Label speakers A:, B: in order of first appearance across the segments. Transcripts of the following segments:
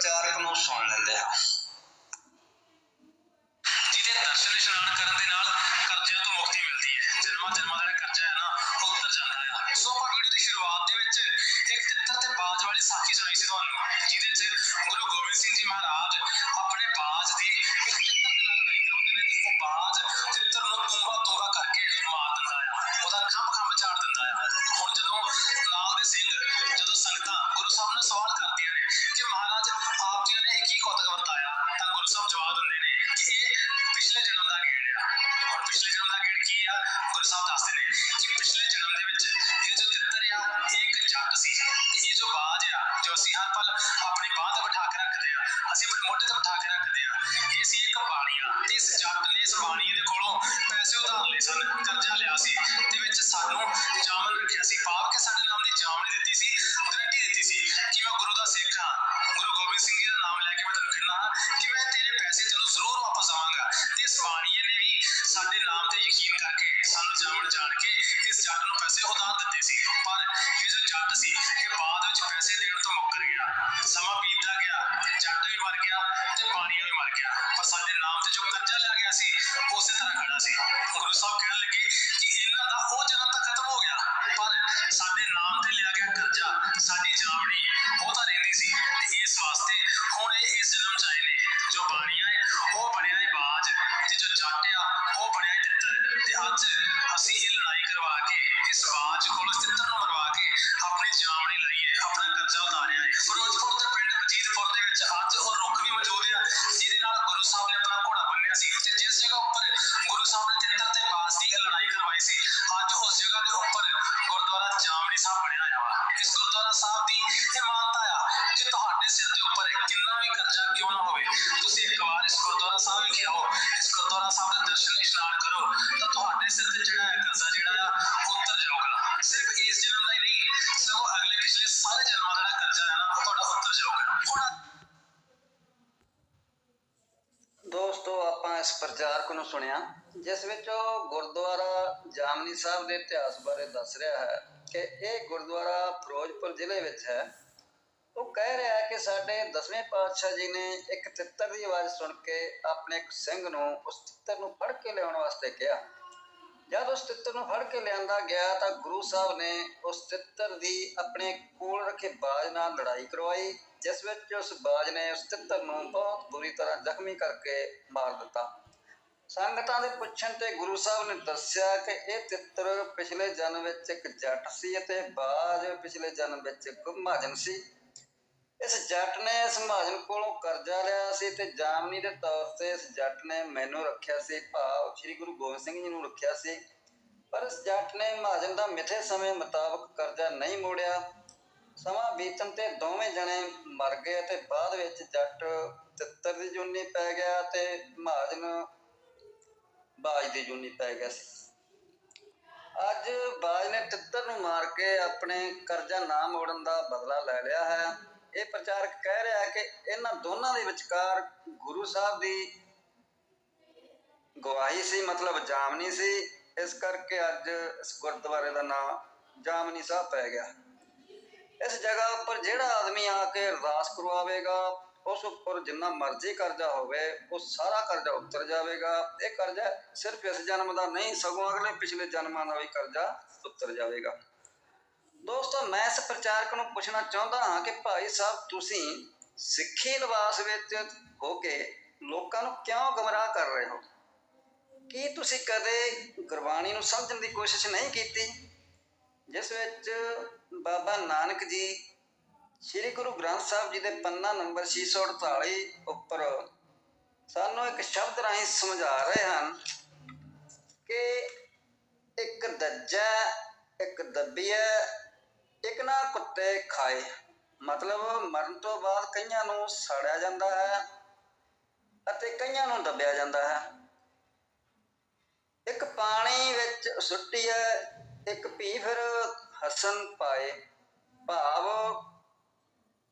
A: ਸੁਣ ਲੈਂਦੇ ਹਾਂ। ਜਿਹਦੇ ਦਰਸ਼ਨ ਇਸ਼ਨਾਨ ਕਰਨ ਦੇ ਨਾਲ ਕਰਜ਼ਿਆਂ ਤੋਂ ਮੁਕਤੀ ਮਿਲਦੀ ਹੈ। ਜਨਮਾਂ ਜਨਮਾਂ ਦਾ ਕਰਜ਼ਾ ਹੈ ਨਾ, ਉਹ ਉਤਰ ਜਾਂਦਾ ਹੈ। ਸੋ ਆਪਾਂ ਵੀਡੀਓ ਦੀ ਸ਼ੁਰੂਆਤ ਦੇ ਵਿੱਚ ਇੱਕ ਤਿੱਤਰ ਤੇ ਬਾਜ ਵਾਲੀ ਸਾਖੀ ਸੁਣਾਈ ਸੀ ਤੁਹਾਨੂੰ, ਜਿਹਦੇ 'ਚ ਗੁਰੂ ਗੋਬਿੰਦ ਸਿੰਘ ਜੀ ਮਹਾਰਾਜ ਆਪਣੇ ਬਾਜ ਦੀ ਇੱਕ ਤਿੱਤਰ ਦੇ ਨਾਲ ਲੜਾਈ ਕਰਾਉਂਦੇ ਨੇ। ਤੇ ਉਹ ਬਾਜ ਇਹ ਪਿਛਲੇ ਜਨਮ ਦਾ ਗੇੜ ਆ ਔਰ ਪਿਛਲੇ ਜਨਮ ਦਾ ਗੇੜ ਕੀ ਆ ਗੁਰੂ ਸਾਹਿਬ ਦੱਸਦੇ ਨੇ ਕਿ ਪਿਛਲੇ ਜਨਮ ਦੇ ਵਿੱਚ ਇਹ ਜੋ ਤਿੱਤਰ ਆ ਇਹ ਇੱਕ ਜੱਟ ਸੀ ਤੇ ਇਹ ਜੋ ਬਾਜ ਆ, ਜੋ ਅਸੀਂ ਹਰ ਪਲ ਆਪਣੀ ਬਾਹ ਤੇ ਬਿਠਾ ਕੇ ਰੱਖਦੇ ਆ, ਅਸੀਂ ਆਪਣੇ ਮੋਢੇ ਤੇ ਬਿਠਾ ਕੇ ਰੱਖਦੇ ਆ ਇਹ ਸੀ ਇੱਕ ਬਾਣੀਆ ਤੇ ਇਸ ਜੱਟ ਨੇ ਇਸ ਬਾਣੀਏ ਦੇ ਕੋਲੋਂ ਪੈਸੇ ਉਧਾਰ ਲਏ ਸਨ ਕਰਜ਼ਾ ਲਿਆ ਸੀ ਤੇ ਵਿੱਚ ਸਾਨੂੰ ਜਾਮਨ ਰੱਖਿਆ ਸੀ, ਪਾਪ ਕੇ ਸਾਡੇ ਨਾਮ ਦੀ ਜਾਮਨੀ ਦਿੱਤੀ ਸੀ ਗਰੰਟੀ ਦਿੱਤੀ ਸੀ। ਕਿ ਮੈਂ ਗੁਰੂ ਦਾ ਸਿੱਖ ਹਾਂ ਸਾਡੇ ਨਾਮ ਤੇ ਯਕੀਨ ਕਰਕੇ ਸਾਨੂੰ ਜਾਮਨ ਜਾਣ ਕੇ ਇਸ ਜੱਟ ਨੂੰ ਪੈਸੇ ਉਧਾਰ ਦਿੱਤੇ ਸੀ। ਪਰ ਇਹ ਜੋ ਜੱਟ ਸੀ, ਇਹ ਬਾਅਦ ਵਿੱਚ ਪੈਸੇ ਦੇਣ ਤੋਂ ਮੁੱਕਰ ਗਿਆ। ਸਮਾਂ ਬੀਤਦਾ ਗਿਆ, ਜੱਟ ਵੀ ਮਰ ਗਿਆ ਤੇ ਪਾਣੀ ਵੀ ਮਰ ਗਿਆ। ਪਰ ਸਾਡੇ ਨਾਮ ਤੇ ਜੋ ਕਰਜ਼ਾ ਲਿਆ ਗਿਆ ਸੀ, ਉਸੇ ਤਰ੍ਹਾਂ ਖੜਾ ਸੀ। ਗੁਰੂ ਸਾਹਿਬ ਕਹਿਣ ਕੇ ਇਸ ਕੋਲ ਇਸ ਨੂੰ ਮਰਵਾ ਕੇ ਆਪਣੀ ਜਾਮਣੀ ਲਈਏ, ਆਪਣਾ ਕਰਜ਼ਾ ਉਤਾਰਿਆ ਹੈ। ਫਿਰੋਜ਼ਪੁਰ ਦੇ ਪਿੰਡ ਮਜੀਦਪੁਰ ਦੇ ਵਿੱਚ ਅੱਜ ਉਹ ਰੁੱਖ ਵੀ ਮੌਜੂਦ ਆ, ਜਿਹਦੇ ਨਾਲ ਗੁਰੂ ਸਾਹਿਬ ਨੇ ਆਪਣਾ ਘੋੜਾ ਬੰਨਿਆ ਸੀ। ਤੇ ਜਿਸ ਜਗ੍ਹਾ ਉੱਪਰ ਗੁਰੂ ਸਾਹਿਬ ਨੇ ਤਿੱਤਰ ਤੇ ਬਾਜ ਦੀ ਲੜਾਈ ਕਰਵਾਈ ਸੀ, ਅੱਜ ਉਸ ਜਗ੍ਹਾ ਦੇ ਉੱਪਰ ਗੁਰਦੁਆਰਾ ਜਾਮਣੀ ਸਾਹਿਬ ਬਣਿਆ ਹੋਇਆ ਵਾ। ਇਸ ਗੁਰਦੁਆਰਾ ਸਾਹਿਬ ਦੀ ਇਹ ਆ ਕਿ ਤੁਹਾਡੇ ਸਿਰ ਦੇ ਉੱਪਰ ਕਿੰਨਾ ਵੀ ਕਰਜ਼ਾ ਕਿਉਂ ਨਾ ਹੋਵੇ। ਤੁਸੀਂ ਇੱਕ ਵਾਰ ਇਸ ਗੁਰਦੁਆਰਾ ਸਾਹਿਬ ਵਿਖੇ ਆਓ, ਇਸ ਗੁਰਦੁਆਰਾ ਸਾਹਿਬ ਦੇ ਦਰਸ਼ਨ ਇਸ਼ਨਾਨ ਕਰੋ, ਤਾਂ ਤੁਹਾਡੇ ਸਿਰ ਤੇ ਜਿਹੜਾ ਕਰਜ਼ਾ ਜਿਹੜਾ ਆ ਸਿਰਫ ਇਸ ਜਨਮ ਦਾ ਹੀ ਨਹੀਂ ਸਗੋਂ ਅਗਲੇ ਪਿਛਲੇ ਸਾਰੇ ਜਨਮਾਂ ਦਾ ਕਰਜ਼ਾ ਹੈ ਨਾ, ਉਹ ਤੁਹਾਡਾ ਉਤਰ ਜਾਊਗਾ ਹੁਣ
B: ਦੋਸਤੋ, ਆਪਾਂ ਇਸ ਪ੍ਰਚਾਰਕ ਨੂੰ ਸੁਣਿਆ, ਜਿਸ ਵਿੱਚ ਉਹ ਗੁਰਦੁਆਰਾ ਜਾਮਨੀ ਸਾਹਿਬ ਦੇ ਇਤਿਹਾਸ ਬਾਰੇ ਦੱਸ ਰਿਹਾ ਹੈ ਕਿ ਇਹ ਗੁਰਦੁਆਰਾ ਫਿਰੋਜ਼ਪੁਰ ਜ਼ਿਲ੍ਹੇ ਵਿੱਚ ਹੈ। ਉਹ ਕਹਿ ਰਿਹਾ ਹੈ ਕਿ ਸਾਡੇ ਦਸਵੇਂ ਪਾਤਸ਼ਾਹ ਜੀ ਨੇ ਇੱਕ ਤਿੱਤਰ ਦੀ ਆਵਾਜ਼ ਸੁਣ ਕੇ ਆਪਣੇ ਇੱਕ ਸਿੰਘ ਨੂੰ ਉਸ ਤਿੱਤਰ ਨੂੰ ਫੜ ਕੇ ਲਿਆਉਣ ਵਾਸਤੇ ਕਿਹਾ। ਜਦ ਉਸ ਤਿੱਤਰ ਨੂੰ ਫੜ ਕੇ ਲਿਆਂਦਾ ਗਿਆ ਤਾਂ ਗੁਰੂ ਸਾਹਿਬ ਨੇ ਉਸ ਤਿੱਤਰ ਦੀ ਆਪਣੇ ਕੋਲ ਰੱਖੇ ਬਾਜ ਨਾਲ ਲੜਾਈ ਕਰਵਾਈ, ਜਿਸ ਵਿੱਚ ਉਸ ਬਾਜ ਨੇ ਉਸ ਤਿੱਤਰ ਨੂੰ ਬਹੁਤ ਬੁਰੀ ਤਰ੍ਹਾਂ ਜ਼ਖਮੀ ਕਰਕੇ ਮਾਰ ਦਿੱਤਾ। ਸੰਗਤਾਂ ਦੇ ਪੁੱਛਣ ਤੇ ਗੁਰੂ ਸਾਹਿਬ ਨੇ ਦੱਸਿਆ ਕਿ ਇਹ ਤਿੱਤਰ ਪਿਛਲੇ ਜਨਮ ਵਿੱਚ ਇੱਕ ਜੱਟ ਸੀ ਅਤੇ ਬਾਜ ਪਿਛਲੇ ਜਨਮ ਵਿੱਚ ਇੱਕ ਮਹਾਜਨ ਸੀ। ਇਸ ਜੱਟ ਨੇ ਇਸ ਮਹਾਜਨ ਕੋਲੋਂ ਕਰਜ਼ਾ ਲਿਆ ਸੀ ਤੇ ਜਾਮਨੀ ਦੇ ਤੌਰ ਤੇ ਇਸ ਜੱਟ ਨੇ ਮੈਨੂੰ ਰੱਖਿਆ ਸੀ ਭਾਵ ਸ੍ਰੀ ਗੁਰੂ ਗੋਬਿੰਦ ਸਿੰਘ ਜੀ ਨੂੰ ਰੱਖਿਆ ਸੀ। ਪਰ ਇਸ ਜੱਟ ਨੇ ਮਹਾਜਨ ਦਾ ਮਿੱਥੇ ਸਮੇਂ ਮੁਤਾਬਕ ਕਰਜ਼ਾ ਨਹੀਂ ਮੋੜਿਆ। ਸਮਾਂ ਬੀਤਣ ਤੇ ਦੋਵੇਂ ਜਣੇ ਮਰ ਗਏ ਤੇ ਬਾਅਦ ਵਿੱਚ ਜੱਟ ਤਿੱਤਰ ਦੀ ਜੁਨੀ ਪੈ ਗਿਆ ਤੇ ਮਹਾਜਨ ਬਾਜ ਦੀ ਜੁਨੀ ਪੈ ਗਿਆ ਸੀ। ਅੱਜ ਬਾਜ ਨੇ ਤਿੱਤਰ ਨੂੰ ਮਾਰ ਕੇ ਆਪਣੇ ਕਰਜ਼ਾ ਨਾ ਮੋੜਨ ਦਾ ਬਦਲਾ ਲੈ ਲਿਆ ਹੈ। ਇਹ ਪ੍ਰਚਾਰਕ ਕਹਿ ਰਿਹਾ ਕਿ ਇਹਨਾਂ ਦੋਨਾਂ ਦੇ ਵਿਚਕਾਰ ਗੁਰੂ ਸਾਹਿਬ ਦੀ ਗਵਾਹੀ ਸੀ, ਮਤਲਬ ਜਾਮਨੀ ਸੀ। ਇਸ ਕਰਕੇ ਅੱਜ ਇਸ ਗੁਰਦੁਆਰੇ ਦਾ ਨਾਮ ਜਾਮਨੀ ਸਾਹਿਬ ਪੈ ਗਿਆ। ਇਸ ਜਗ੍ਹਾ ਉੱਪਰ ਜਿਹੜਾ ਆਦਮੀ ਆ ਕੇ ਅਰਦਾਸ ਕਰਵਾਵੇਗਾ, ਉਸ ਉੱਪਰ ਜਿੰਨਾ ਮਰਜ਼ੀ ਕਰਜ਼ਾ ਹੋਵੇ, ਉਹ ਸਾਰਾ ਕਰਜ਼ਾ ਉਤਰ ਜਾਵੇਗਾ। ਇਹ ਕਰਜ਼ਾ ਸਿਰਫ ਇਸ ਜਨਮ ਦਾ ਨਹੀਂ, ਸਗੋਂ ਅਗਲੇ ਪਿਛਲੇ ਜਨਮਾਂ ਦਾ ਵੀ ਕਰਜ਼ਾ ਉਤਰ ਜਾਵੇਗਾ। ਦੋਸਤੋ, ਮੈਂ ਇਸ ਪ੍ਰਚਾਰਕ ਨੂੰ ਪੁੱਛਣਾ ਚਾਹੁੰਦਾ ਹਾਂ ਕਿ ਭਾਈ ਸਾਹਿਬ ਤੁਸੀਂ ਸਿੱਖੀ ਲਿਬਾਸ ਵਿੱਚ ਹੋ ਕੇ ਲੋਕਾਂ ਨੂੰ ਕਿਉਂ ਗਮਰਾਹ ਕਰ ਰਹੇ ਹੋ? ਕੀ ਤੁਸੀਂ ਕਦੇ ਗੁਰਬਾਣੀ ਨੂੰ ਸਮਝਣ ਦੀ ਕੋਸ਼ਿਸ਼ ਨਹੀਂ ਕੀਤੀ? ਜਿਸ ਵਿੱਚ ਬਾਬਾ ਨਾਨਕ ਜੀ, ਸ੍ਰੀ ਗੁਰੂ ਗ੍ਰੰਥ ਸਾਹਿਬ ਜੀ ਦੇ ਪੰਨਾ ਨੰਬਰ 648 ਉੱਪਰ ਸਾਨੂੰ ਇੱਕ ਸ਼ਬਦ ਰਾਹੀਂ ਸਮਝਾ ਰਹੇ ਹਨ ਕਿ ਇੱਕ ਦੱਜਾ, ਇੱਕ ਦੱਬੀਆ ਨਾ ਕੁੱਤੇ ਖਾਏ? ਮਤਲਬ ਮਰਨ ਤੋਂ ਬਾਅਦ ਕਈਆਂ ਨੂੰ ਸੜਿਆ ਜਾਂਦਾ ਹੈ ਅਤੇ ਕਈਆਂ ਨੂੰ ਦੱਬਿਆ ਜਾਂਦਾ ਹੈ। ਇੱਕ ਪਾਣੀ ਵਿੱਚ ਸੁੱਟੀ ਹੈ, ਇੱਕ ਪੀ ਫਿਰ ਹਸਨ ਪਾਏ। ਭਾਵ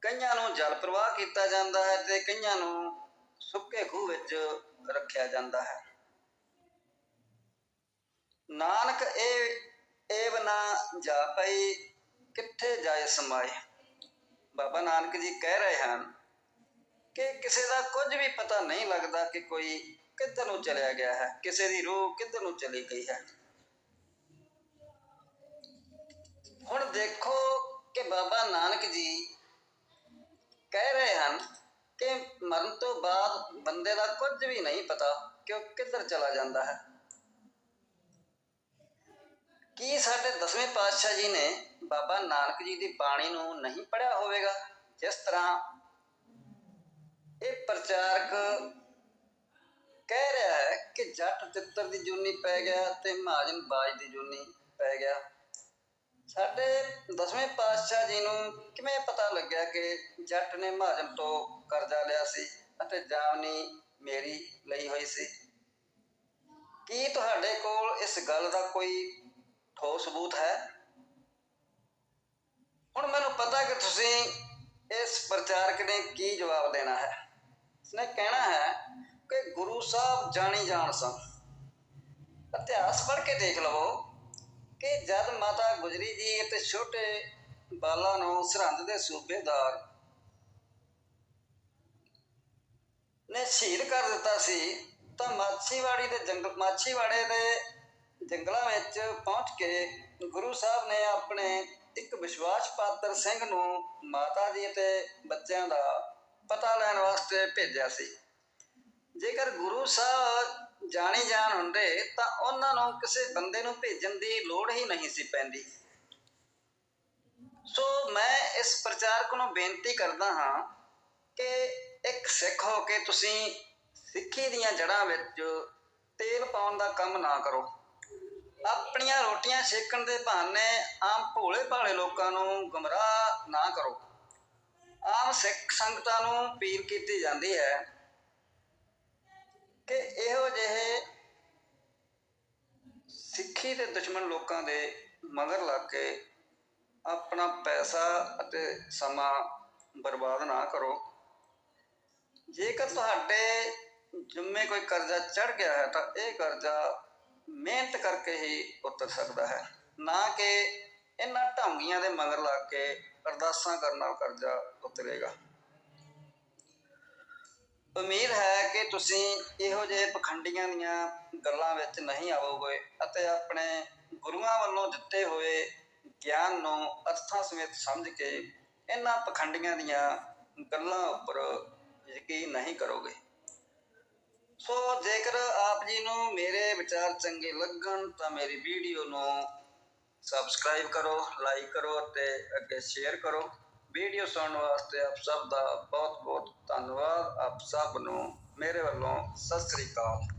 B: ਕਈਆਂ ਨੂੰ ਜਲ ਪ੍ਰਵਾਹ ਕੀਤਾ ਜਾਂਦਾ ਹੈ ਤੇ ਕਈਆਂ ਨੂੰ ਸੁੱਕੇ ਖੂਹ ਵਿੱਚ ਰੱਖਿਆ ਜਾਂਦਾ ਹੈ। ਨਾਨਕ ਇਹ ਏਵ ਜਾ ਜਾਪਈ ਕਿੱਥੇ ਜਾਏ ਸਮਾਏ? ਬਾਬਾ ਨਾਨਕ ਜੀ ਕਹਿ ਰਹੇ ਹਨ ਕਿ ਕਿਸੇ ਦਾ ਕੁਝ ਵੀ ਪਤਾ ਨਹੀਂ ਲੱਗਦਾ ਕਿ ਕੋਈ ਕਿੱਧਰ ਨੂੰ ਚਲਿਆ ਗਿਆ ਹੈ, ਕਿਸੇ ਦੀ ਰੂਹ ਕਿੱਧਰ ਨੂੰ ਚਲੀ ਗਈ ਹੈ। ਹੁਣ ਦੇਖੋ ਕਿ ਬਾਬਾ ਨਾਨਕ ਜੀ ਕਹਿ ਰਹੇ ਹਨ ਕਿ ਮਰਨ ਤੋਂ ਬਾਅਦ ਬੰਦੇ ਦਾ ਕੁਝ ਵੀ ਨਹੀਂ ਪਤਾ ਕਿ ਉਹ ਕਿੱਧਰ ਚਲਾ ਜਾਂਦਾ ਹੈ। ਕੀ ਸਾਡੇ ਦਸਵੇਂ ਪਾਤਸ਼ਾਹ ਜੀ ਨੇ ਬਾਬਾ ਨਾਨਕ ਜੀ ਦੀ ਬਾਣੀ ਨੂੰ ਨਹੀਂ ਪੜਿਆ ਹੋਵੇਗਾ? ਜਿਸ ਤਰ੍ਹਾਂ ਇਹ ਪ੍ਰਚਾਰਕ ਕਹਿ ਰਿਹਾ ਹੈ ਕਿ ਜੱਟ ਤਿੱਤਰ ਦੀ ਜੂਨੀ ਪੈ ਗਿਆ ਤੇ ਮਹਾਜਨ ਬਾਜ ਦੀ ਜੂਨੀ ਪੈ ਗਿਆ। ਸਾਡੇ ਦਸਵੇਂ ਪਾਤਸ਼ਾਹ ਜੀ ਨੂੰ ਕਿਵੇਂ ਪਤਾ ਲੱਗਿਆ ਕਿ ਜੱਟ ਨੇ ਮਹਾਜਨ ਤੋਂ ਕਰਜ਼ਾ ਲਿਆ ਸੀ ਅਤੇ ਜਾਮਨੀ ਮੇਰੀ ਲਈ ਹੋਈ ਸੀ? ਕੀ ਤੁਹਾਡੇ ਕੋਲ ਇਸ ਗੱਲ ਦਾ ਕੋਈ ਠੋਸ ਸਬੂਤ ਹੈ? ਹੁਣ ਮੈਨੂੰ ਪਤਾ ਕਿ ਤੁਸੀਂ ਇਸ ਪ੍ਰਚਾਰਕ ਨੇ ਕੀ ਜਵਾਬ ਦੇਣਾ ਹੈ। ਉਸਨੇ ਕਹਿਣਾ ਹੈ ਕਿ ਗੁਰੂ ਸਾਹਿਬ ਜਾਣੀ ਜਾਣ ਸਨ। ਇਤਿਹਾਸ ਪੜ੍ਹ ਕੇ ਦੇਖ ਲਵੋ ਕਿ ਜਦ ਮਾਤਾ ਗੁਜਰੀ ਜੀ ਅਤੇ ਛੋਟੇ ਬਾਲਾ ਨੂੰ ਸਰਹੰਦ ਦੇ ਸੂਬੇਦਾਰ ਨੇ ਸ਼ਹੀਦ ਕਰ ਦਿੱਤਾ ਸੀ, ਤਾਂ ਮਾਛੀਵਾੜੀ ਦੇ ਜੰਗਲ ਮਾਛੀਵਾੜੇ ਦੇ ਜੰਗਲਾਂ ਵਿੱਚ ਪਹੁੰਚ ਕੇ ਗੁਰੂ ਸਾਹਿਬ ਨੇ ਆਪਣੇ ਇੱਕ ਵਿਸ਼ਵਾਸ ਪਾਤਰ ਸਿੰਘ ਨੂੰ ਮਾਤਾ ਜੀ ਅਤੇ ਬੱਚਿਆਂ ਦਾ ਪਤਾ ਲੈਣ ਵਾਸਤੇ ਭੇਜਿਆ ਸੀ। ਜੇਕਰ ਗੁਰੂ ਸਾਹਿਬ ਜਾਣੀ ਜਾਣ ਹੁੰਦੇ ਤਾਂ ਉਹਨਾਂ ਨੂੰ ਕਿਸੇ ਬੰਦੇ ਨੂੰ ਭੇਜਣ ਦੀ ਲੋੜ ਹੀ ਨਹੀਂ ਸੀ ਪੈਂਦੀ। ਸੋ ਮੈਂ ਇਸ ਪ੍ਰਚਾਰਕ ਨੂੰ ਬੇਨਤੀ ਕਰਦਾ ਹਾਂ ਕਿ ਇੱਕ ਸਿੱਖ ਹੋ ਕੇ ਤੁਸੀਂ ਸਿੱਖੀ ਦੀਆਂ ਜੜ੍ਹਾਂ ਵਿੱਚ ਤੇਲ ਪਾਉਣ ਦਾ ਕੰਮ ਨਾ ਕਰੋ। ਆਪਣੀਆਂ ਰੋਟੀਆਂ ਸੇਕਣ ਦੇ ਬਹਾਨੇ ਆਮ ਭੋਲੇ ਭਾਲੇ ਲੋਕਾਂ ਨੂੰ ਗਮਰਾਹ ਨਾ ਕਰੋ। ਆਮ ਸਿੱਖ ਸੰਗਤਾਂ ਨੂੰ ਅਪੀਲ ਕੀਤੀ ਜਾਂਦੀ ਹੈ ਕਿ ਇਹੋ ਜਿਹੇ ਸਿੱਖੀ ਦੇ ਦੁਸ਼ਮਣ ਲੋਕਾਂ ਦੇ ਮਗਰ ਲੱਗ ਕੇ ਆਪਣਾ ਪੈਸਾ ਅਤੇ ਸਮਾਂ ਬਰਬਾਦ ਨਾ ਕਰੋ। ਜੇਕਰ ਤੁਹਾਡੇ ਜੁੰਮੇ ਕੋਈ ਕਰਜ਼ਾ ਚੜ ਗਿਆ ਹੈ ਤਾਂ ਇਹ ਕਰਜ਼ਾ ਮਿਹਨਤ ਕਰਕੇ ਹੀ ਉਤਰ ਸਕਦਾ ਹੈ। ਨਾ ਕਿ ਇਹਨਾਂ ਢਾਂਗੀਆਂ ਦੇ ਮਗਰ ਲੱਗ ਕੇ ਅਰਦਾਸਾਂ ਕਰਨ ਨਾਲ ਕਰਜ਼ਾ ਉਤਰੇਗਾ। ਉਮੀਦ ਹੈ ਕਿ ਤੁਸੀਂ ਇਹੋ ਜਿਹੇ ਪਖੰਡੀਆਂ ਦੀਆਂ ਗੱਲਾਂ ਵਿੱਚ ਨਹੀਂ ਆਵੋਗੇ ਅਤੇ ਆਪਣੇ ਗੁਰੂਆਂ ਵੱਲੋਂ ਦਿੱਤੇ ਹੋਏ ਗਿਆਨ ਨੂੰ ਅਰਥਾਂ ਸਮੇਤ ਸਮਝ ਕੇ ਇਹਨਾਂ ਪਖੰਡੀਆਂ ਦੀਆਂ ਗੱਲਾਂ ਉੱਪਰ ਯਕੀਨ ਨਹੀਂ ਕਰੋਗੇ। ਸੋ ਜੇਕਰ ਆਪ ਜੀ ਨੂੰ ਮੇਰੇ ਵਿਚਾਰ ਚੰਗੇ ਲੱਗਣ ਤਾਂ ਮੇਰੀ ਵੀਡੀਓ ਨੂੰ ਸਬਸਕ੍ਰਾਈਬ ਕਰੋ ਲਾਈਕ ਕਰੋ ਅਤੇ ਅੱਗੇ ਸ਼ੇਅਰ ਕਰੋ। ਵੀਡੀਓ ਸੁਣਨ ਵਾਸਤੇ ਆਪ ਸਭ ਦਾ ਬਹੁਤ ਬਹੁਤ ਧੰਨਵਾਦ। ਆਪ ਸਭ ਨੂੰ ਮੇਰੇ ਵੱਲੋਂ ਸਤਿ ਸ੍ਰੀ ਅਕਾਲ।